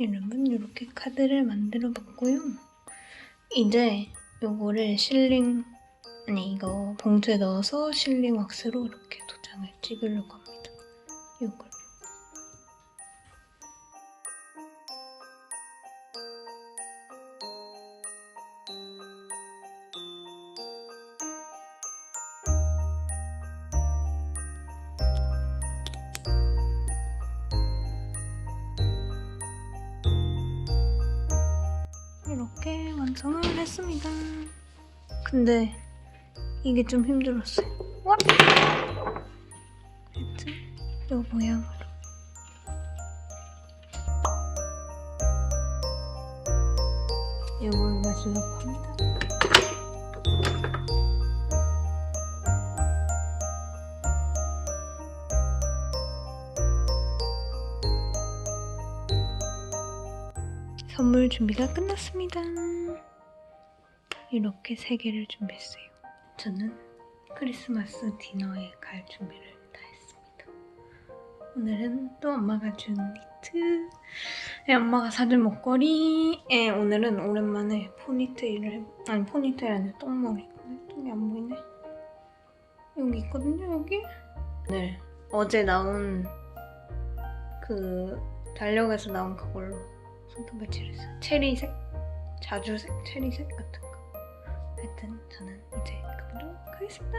여러분 이렇게 카드를 만들어 봤고요. 이제 요거를 실링 아니 이거 봉투에 넣어서 실링 왁스로 이렇게 도장을 찍으려고 합니다. 요걸 완성을 했습니다. 근데 이게 좀 힘들었어요. 와! 하여튼 요 모양으로. 요걸 마시려고 합니다. 선물 준비가 끝났습니다. 이렇게 세 개를 준비했어요. 저는 크리스마스 디너에 갈 준비를 다 했습니다. 오늘은 또 엄마가 준 니트, 네, 엄마가 사준 목걸이에 오늘은 오랜만에 포니테일을 해, 아니 포니테일 아니라 똥머리. 똥이 안 보이네. 여기 있거든요, 여기. 네, 어제 나온 그 달력에서 나온 그걸로 손톱에 칠했어요. 체리색, 자주색, 체리색 같은 거. 하여튼 저는 이제 가보도록 하겠습니다.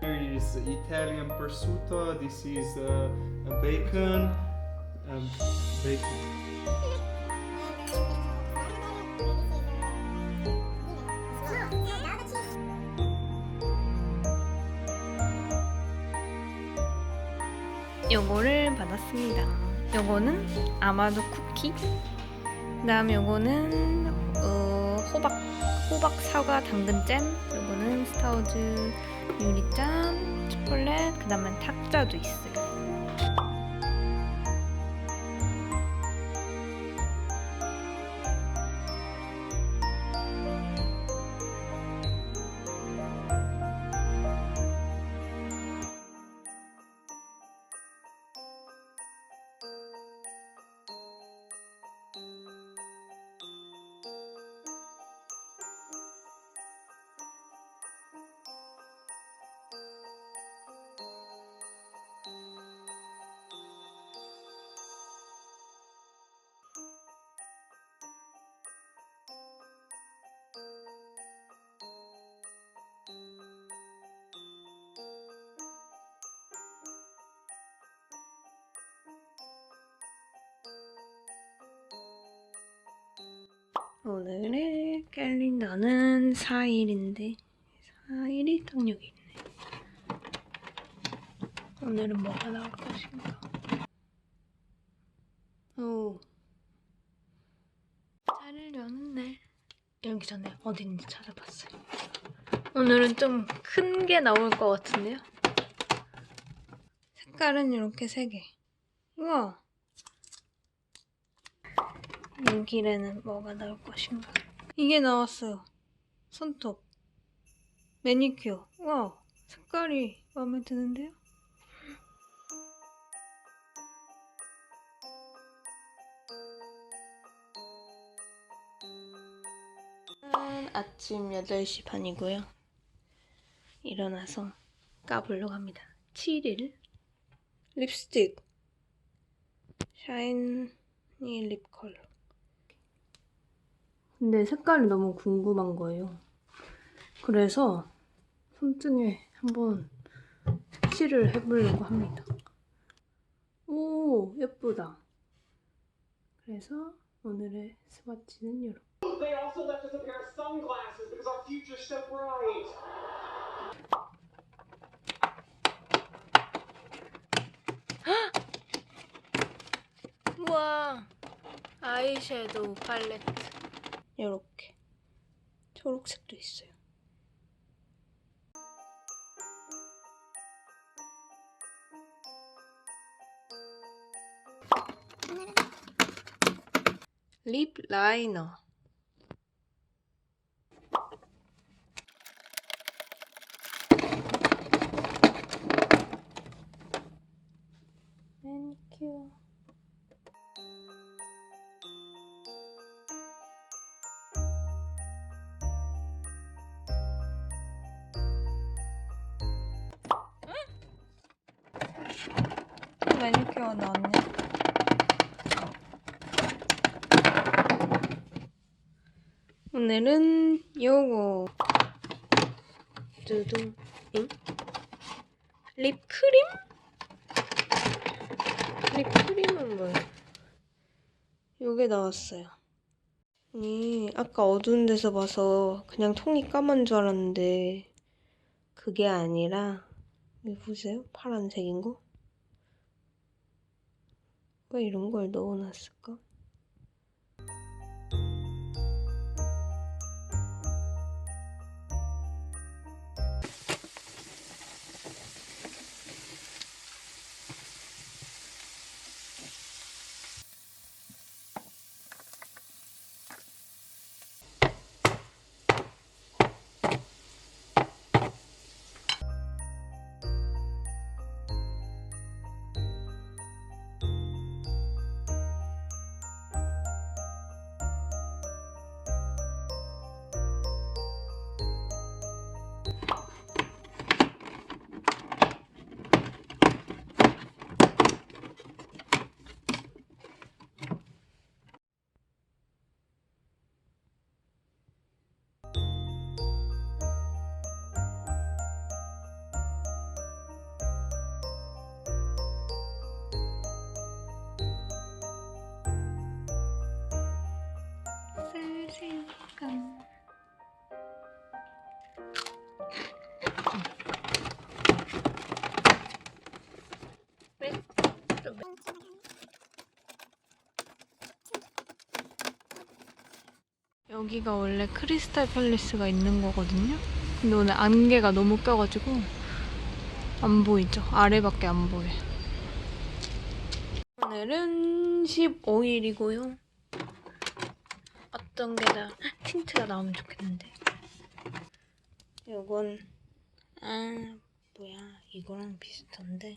Here is Italian prosciutto. This is uh, a bacon. Um, bacon. 요거를 받았습니다. 요거는 아마도 쿠키. 그다음 요거는 어, 호박 호박 사과 당근잼. 요거는 스타우즈 유리잼, 초콜릿. 그다음에 탁자도 있어요. 오늘의 캘린더는 4일인데 4일이 딱 여기 있네. 오늘은 뭐가 나올 것인가? 오. 차를 여는 날. 여기 전에 있는지 찾아봤어요. 오늘은 좀 큰 게 나올 것 같은데요? 색깔은 이렇게 세 개. 우와. 여기에는 뭐가 나올 것인가? 이게 나왔어요. 손톱. 매니큐어. 와, 색깔이 마음에 드는데요? 아침 8시 반이고요. 일어나서 까보려고 합니다. 7일 립스틱 샤이니 립 컬러 근데 색깔이 너무 궁금한 거예요. 그래서 손등에 한번 색칠을 해보려고 합니다. 오, 예쁘다. 그래서 오늘의 스와치는 이렇게. 우와, 아이섀도우 팔레트. 이렇게. 초록색도 있어요. 립 라이너. 매니큐어. 매니큐어 나왔네. 오늘은 요거 두둥 응? 립크림? 립크림은 뭐야? 요게 나왔어요. 이 아까 어두운 데서 봐서 그냥 통이 까만 줄 알았는데 그게 아니라 여기 보세요? 파란색인 거? 왜 이런 걸 넣어놨을까? 여기가 원래 크리스탈 팰리스가 있는 거거든요. 근데 오늘 안개가 너무 껴가지고 안 보이죠? 아래밖에 안 보여. 오늘은 15일이고요. 어떤 게다 틴트가 나오면 좋겠는데. 요건 아 뭐야 이거랑 비슷한데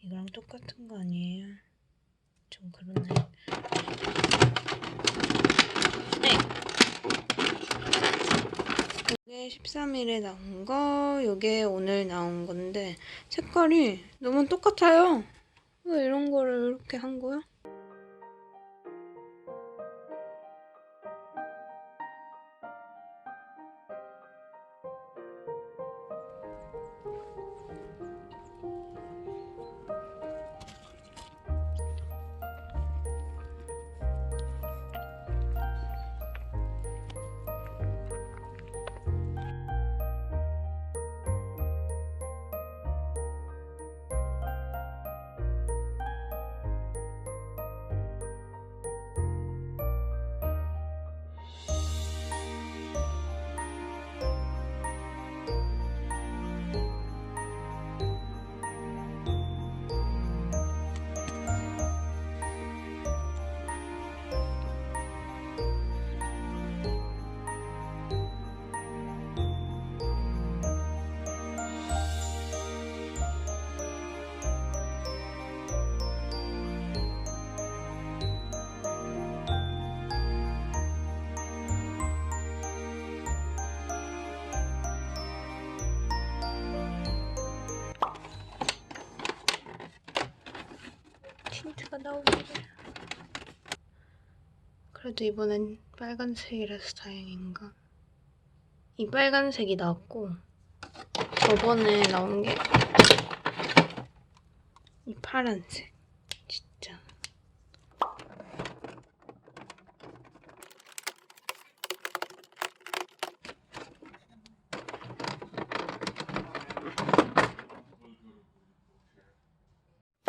이거랑 똑같은 거 아니에요? 좀 그러네. 네. 이게 13일에 나온 거, 이게 오늘 나온 건데 색깔이 너무 똑같아요. 왜 이런 거를 이렇게 한 거야? 그래도 이번엔 빨간색이라서 다행인가. 이 빨간색이 나왔고 저번에 나온 게 이 파란색. 진짜.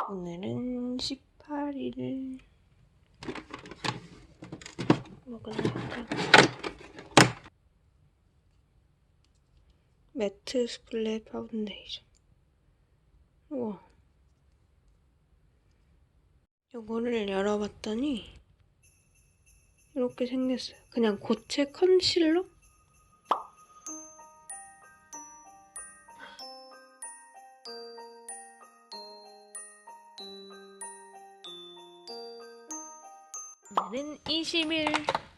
오늘은 18일 먹을까? 매트 스플레 파운데이션 우와 요거를 열어봤더니 이렇게 생겼어요 그냥 고체 컨실러? 오늘은 20일.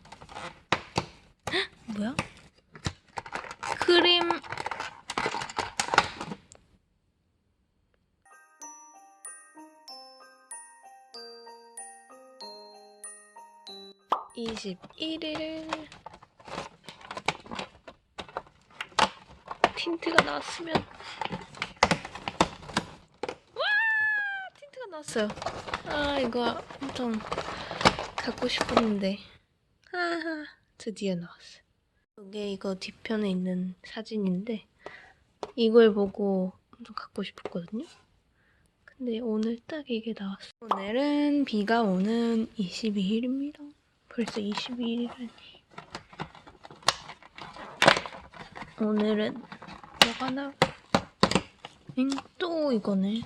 뭐야? 크림. 이십일일 틴트가 나왔으면. 와! 틴트가 나왔어요. 아 이거 엄청 갖고 싶었는데. 하하 드디어 나왔어요. 이게 이거 뒤편에 있는 사진인데 이걸 보고 엄청 갖고 싶었거든요 근데 오늘 딱 이게 나왔어 오늘은 비가 오는 22일입니다 벌써 22일이라니 오늘은 뭐가 나? 엥? 또 이거네.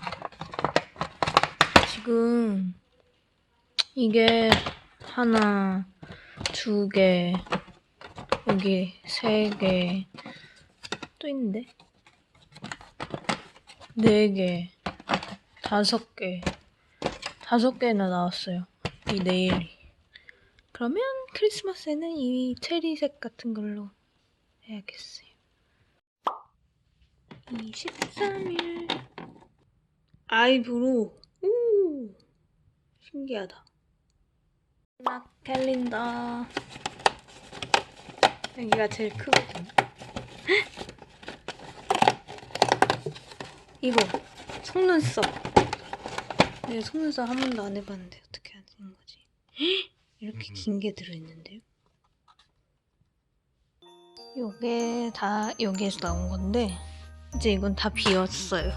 지금 이게 하나, 두 개, 여기 세 개, 또 있는데? 네 개, 다섯 개, 다섯 개나 나왔어요. 이 네일이. 그러면 크리스마스에는 이 체리색 같은 걸로 해야겠어요. 23일 아이브로 오 신기하다 마지막 캘린더 여기가 제일 크거든 이거 속눈썹. 내가 속눈썹 한 번도 안 해봤는데 어떻게 하는 거지? 이렇게 긴 게 들어있는데요? 요게 다 여기에서 나온 건데 이제 이건 다 비었어요.